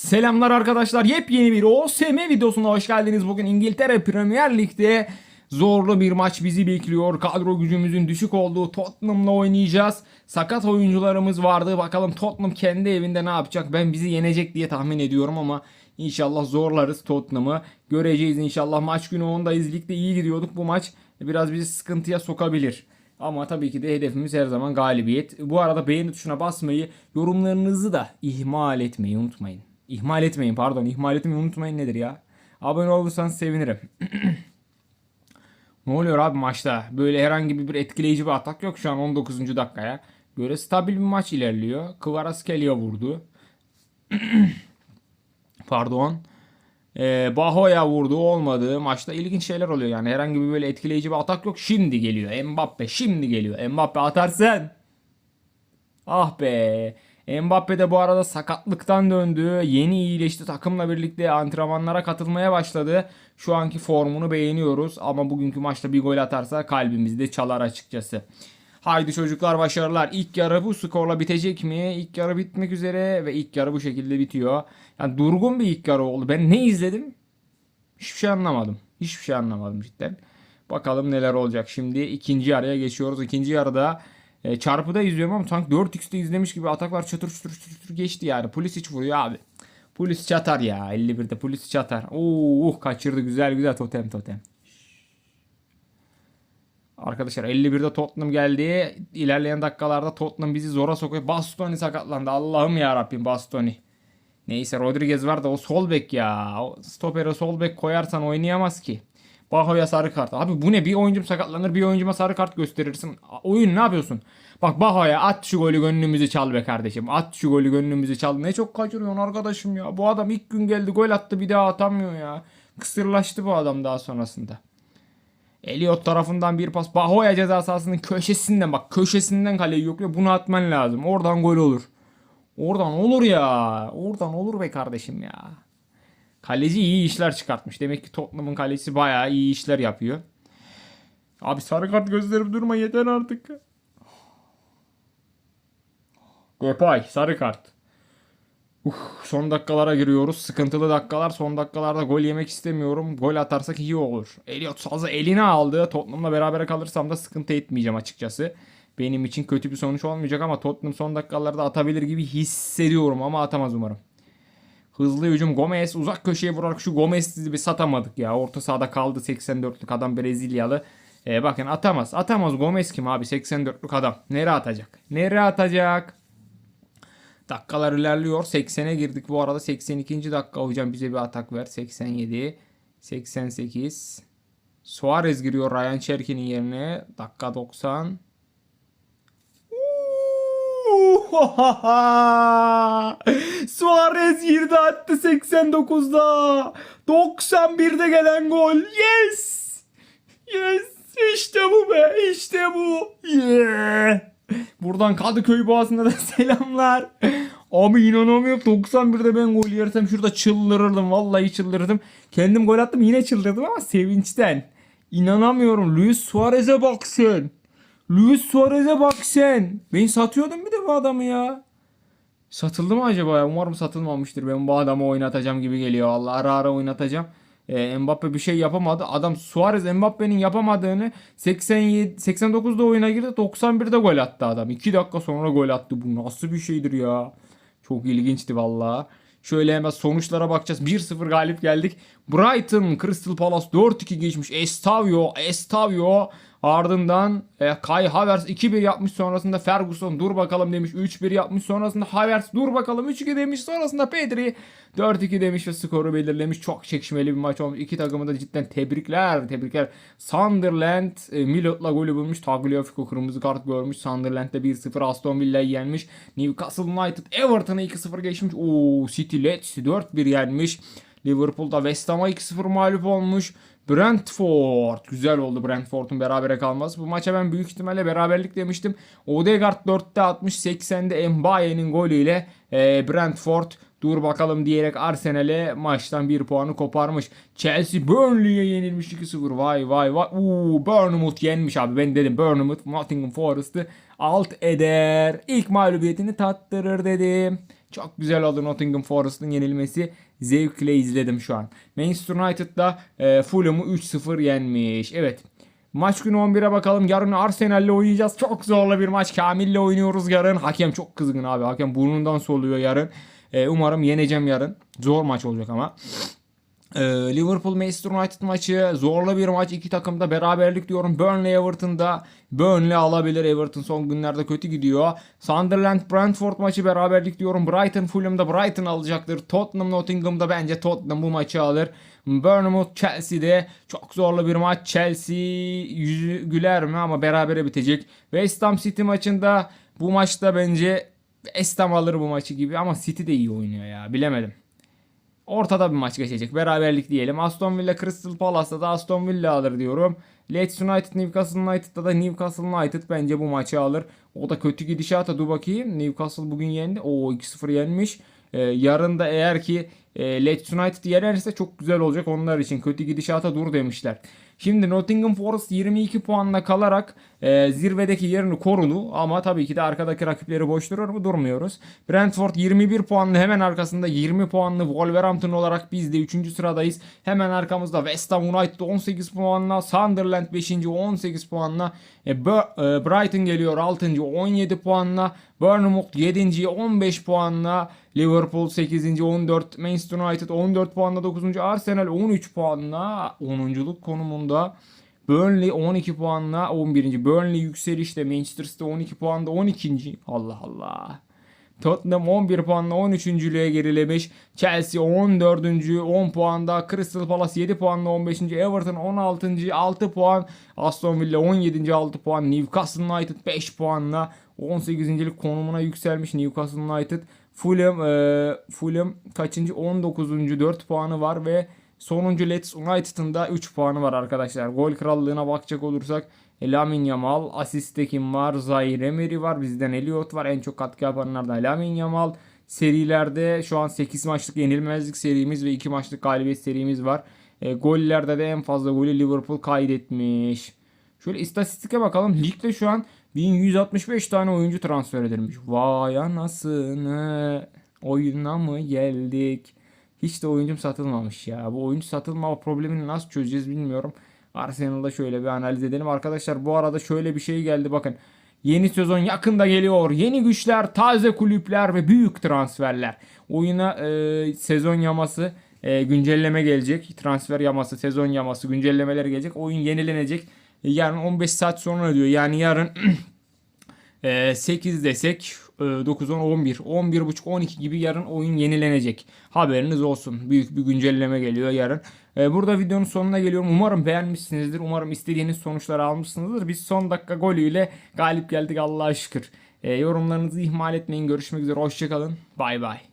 Selamlar arkadaşlar. Yepyeni bir OSM videosuna hoş geldiniz. Bugün İngiltere Premier Lig'de zorlu bir maç bizi bekliyor. Kadro gücümüzün düşük olduğu Tottenham'la oynayacağız. Sakat oyuncularımız vardı. Bakalım Tottenham kendi evinde ne yapacak? Ben bizi yenecek diye tahmin ediyorum ama inşallah zorlarız Tottenham'ı. Göreceğiz inşallah. Maç günü 10'dayız. Ligde iyi gidiyorduk. Bu maç biraz bizi sıkıntıya sokabilir. Ama tabii ki de hedefimiz her zaman galibiyet. Bu arada beğeni tuşuna basmayı, yorumlarınızı da ihmal etmeyi unutmayın. İhmal etmeyin pardon. ihmal etmeyi unutmayın nedir ya? Abone olursanız sevinirim. ne oluyor abi maçta? Böyle herhangi bir etkileyici bir atak yok şu an 19. dakikaya. Böyle stabil bir maç ilerliyor. Kvaratskhelia vurdu. pardon. Ee, Baho'ya vurdu olmadı. Maçta ilginç şeyler oluyor yani. Herhangi bir böyle etkileyici bir atak yok. Şimdi geliyor. Mbappe şimdi geliyor. Mbappe atarsın. Ah be. Mbappe de bu arada sakatlıktan döndü. Yeni iyileşti. Takımla birlikte antrenmanlara katılmaya başladı. Şu anki formunu beğeniyoruz. Ama bugünkü maçta bir gol atarsa kalbimizde çalar açıkçası. Haydi çocuklar başarılar. İlk yarı bu skorla bitecek mi? İlk yarı bitmek üzere ve ilk yarı bu şekilde bitiyor. Yani durgun bir ilk yarı oldu. Ben ne izledim? Hiçbir şey anlamadım. Hiçbir şey anlamadım cidden. Bakalım neler olacak. Şimdi ikinci yarıya geçiyoruz. İkinci yarıda e, çarpıda izliyorum ama sanki 4x'te izlemiş gibi ataklar çatır çatır çatır geçti yani. Polis hiç vuruyor abi. Polis çatar ya. 51'de polis çatar. Oo uh, kaçırdı güzel güzel totem totem. Arkadaşlar 51'de Tottenham geldi. İlerleyen dakikalarda Tottenham bizi zora sokuyor. Bastoni sakatlandı. Allah'ım ya Rabbim Bastoni. Neyse Rodriguez var da o sol bek ya. O stopere sol bek koyarsan oynayamaz ki. Baho'ya sarı kart. Abi bu ne? Bir oyuncum sakatlanır bir oyuncuma sarı kart gösterirsin. Oyun ne yapıyorsun? Bak Baho'ya at şu golü gönlümüzü çal be kardeşim. At şu golü gönlümüzü çal. Ne çok kaçırıyorsun arkadaşım ya. Bu adam ilk gün geldi gol attı bir daha atamıyor ya. Kısırlaştı bu adam daha sonrasında. Elliot tarafından bir pas. Bahoya ceza sahasının köşesinden bak köşesinden kaleyi yokluyor. Bunu atman lazım. Oradan gol olur. Oradan olur ya. Oradan olur be kardeşim ya. Kaleci iyi işler çıkartmış. Demek ki Tottenham'ın kalecisi bayağı iyi işler yapıyor. Abi sarı kart gösterip durma yeter artık. Depay sarı kart. Uf, son dakikalara giriyoruz. Sıkıntılı dakikalar. Son dakikalarda gol yemek istemiyorum. Gol atarsak iyi olur. Elliot sazı eline aldı. Tottenham'la beraber kalırsam da sıkıntı etmeyeceğim açıkçası. Benim için kötü bir sonuç olmayacak ama Tottenham son dakikalarda atabilir gibi hissediyorum ama atamaz umarım. Hızlı hücum Gomez uzak köşeye vurarak şu Gomez'i bir satamadık ya. Orta sahada kaldı 84'lük adam Brezilyalı. Ee, bakın atamaz. Atamaz Gomez kim abi 84'lük adam. Nereye atacak? Nereye atacak? Dakikalar ilerliyor. 80'e girdik bu arada. 82. dakika hocam bize bir atak ver. 87. 88. Suarez giriyor Ryan Cherki'nin yerine. Dakika 90. Suarez girdi attı 89'da. 91'de gelen gol. Yes! Yes! İşte bu be. İşte bu. Yeah! Buradan Kadıköy Boğazı'na da selamlar. Abi inanamıyorum 91'de ben gol yersem şurada çıldırırdım. Vallahi çıldırırdım. Kendim gol attım yine çıldırdım ama sevinçten. İnanamıyorum. Luis Suarez'e bak sen. Luis Suarez'e bak sen. Ben satıyordum bir de bu adamı ya. Satıldı mı acaba ya? Umarım satılmamıştır. Ben bu adamı oynatacağım gibi geliyor. Allah ara ara oynatacağım. E, Mbappe bir şey yapamadı. Adam Suarez Mbappe'nin yapamadığını 87 89'da oyuna girdi. 91'de gol attı adam. 2 dakika sonra gol attı. Bu nasıl bir şeydir ya? Çok ilginçti valla. Şöyle hemen sonuçlara bakacağız. 1-0 galip geldik. Brighton Crystal Palace 4-2 geçmiş. Estavio, Estavio ardından e, Kai Havertz 2-1 yapmış sonrasında Ferguson dur bakalım demiş 3-1 yapmış sonrasında Havertz dur bakalım 3-2 demiş sonrasında Pedri 4-2 demiş ve skoru belirlemiş. Çok çekişmeli bir maç olmuş. İki takımı da cidden tebrikler tebrikler. Sunderland e, Milot'la golü bulmuş. Tagliafico kırmızı kart görmüş. Sunderland'de 1-0 Aston Villa'yı yenmiş. Newcastle United Everton'a 2-0 geçmiş. Oo City Leeds 4-1 yenmiş. Liverpool'da West Ham'a 2-0 mağlup olmuş. Brentford. Güzel oldu Brentford'un berabere kalması. Bu maça ben büyük ihtimalle beraberlik demiştim. Odegaard 4'te 60 80'de Mbaye'nin golüyle e, Brentford dur bakalım diyerek Arsenal'e maçtan bir puanı koparmış. Chelsea Burnley'e yenilmiş 2-0. Vay vay vay. Uuu Bournemouth yenmiş abi. Ben dedim Bournemouth Nottingham Forest'ı alt eder. İlk mağlubiyetini tattırır dedim. Çok güzel oldu Nottingham Forest'ın yenilmesi. Zevkle izledim şu an. Manchester United'da e, Fulham'ı 3-0 yenmiş. Evet. Maç günü 11'e bakalım. Yarın Arsenal'le oynayacağız. Çok zorlu bir maç. Kamil'le oynuyoruz yarın. Hakem çok kızgın abi. Hakem burnundan soluyor yarın. E, umarım yeneceğim yarın. Zor maç olacak ama. Ee, Liverpool Manchester United maçı zorlu bir maç. İki takım da beraberlik diyorum. Burnley Everton'da Burnley alabilir. Everton son günlerde kötü gidiyor. Sunderland Brentford maçı beraberlik diyorum. Brighton Fulham'da Brighton alacaktır. Tottenham Nottingham'da bence Tottenham bu maçı alır. Bournemouth Chelsea'de çok zorlu bir maç. Chelsea yüzü güler mi ama berabere bitecek. West Ham City maçında bu maçta bence West Ham alır bu maçı gibi ama City de iyi oynuyor ya. Bilemedim. Ortada bir maç geçecek. Beraberlik diyelim. Aston Villa Crystal Palace'da da Aston Villa alır diyorum. Leeds United Newcastle United'da da Newcastle United bence bu maçı alır. O da kötü gidişata dur bakayım. Newcastle bugün yendi. Oo 2-0 yenmiş. Ee, yarın da eğer ki e, Leeds United yenerse çok güzel olacak onlar için. Kötü gidişata dur demişler. Şimdi Nottingham Forest 22 puanla kalarak e, zirvedeki yerini korudu ama tabii ki de arkadaki rakipleri boş durur mu durmuyoruz. Brentford 21 puanlı hemen arkasında 20 puanlı Wolverhampton olarak biz de 3. sıradayız. Hemen arkamızda West Ham United 18 puanla Sunderland 5. 18 puanla e, e, Brighton geliyor 6. 17 puanla Bournemouth 7. 15 puanla Liverpool 8. 14 Manchester United 14 puanla 9. Arsenal 13 puanla 10. konumunda Burnley 12 puanla 11. Burnley yükselişte Manchester City 12 puanda 12. Allah Allah. Tottenham 11 puanla 13.lüğe gerilemiş. Chelsea 14. 10 puanda. Crystal Palace 7 puanla 15. Everton 16. 6 puan. Aston Villa 17. 6 puan. Newcastle United 5 puanla 18. konumuna yükselmiş Newcastle United. Fulham, e, Fulham kaçıncı? 19. 4 puanı var ve sonuncu Leeds United'ın da 3 puanı var arkadaşlar. Gol krallığına bakacak olursak Lamin Yamal, asiste kim var? Zaire Emery var. Bizden Elliot var. En çok katkı yapanlar da Lamin Yamal. Serilerde şu an 8 maçlık yenilmezlik serimiz ve 2 maçlık galibiyet serimiz var. E, gollerde de en fazla golü Liverpool kaydetmiş. Şöyle istatistike bakalım. Ligde şu an 1165 tane oyuncu transfer edilmiş. Vay anasını. Oyuna mı geldik? Hiç de oyuncum satılmamış ya. Bu oyuncu satılmama problemini nasıl çözeceğiz bilmiyorum. Arsenal'da şöyle bir analiz edelim. Arkadaşlar bu arada şöyle bir şey geldi bakın. Yeni sezon yakında geliyor. Yeni güçler, taze kulüpler ve büyük transferler. Oyuna e, sezon yaması, e, güncelleme gelecek. Transfer yaması, sezon yaması, güncellemeler gelecek. Oyun yenilenecek. E, yarın 15 saat sonra diyor. Yani yarın e, 8 desek 9, 10, 11, 11 buçuk, 12 gibi yarın oyun yenilenecek. Haberiniz olsun. Büyük bir güncelleme geliyor yarın. E, burada videonun sonuna geliyorum. Umarım beğenmişsinizdir. Umarım istediğiniz sonuçları almışsınızdır. Biz son dakika golüyle galip geldik Allah'a şükür. E, yorumlarınızı ihmal etmeyin. Görüşmek üzere. Hoşçakalın. Bay bay.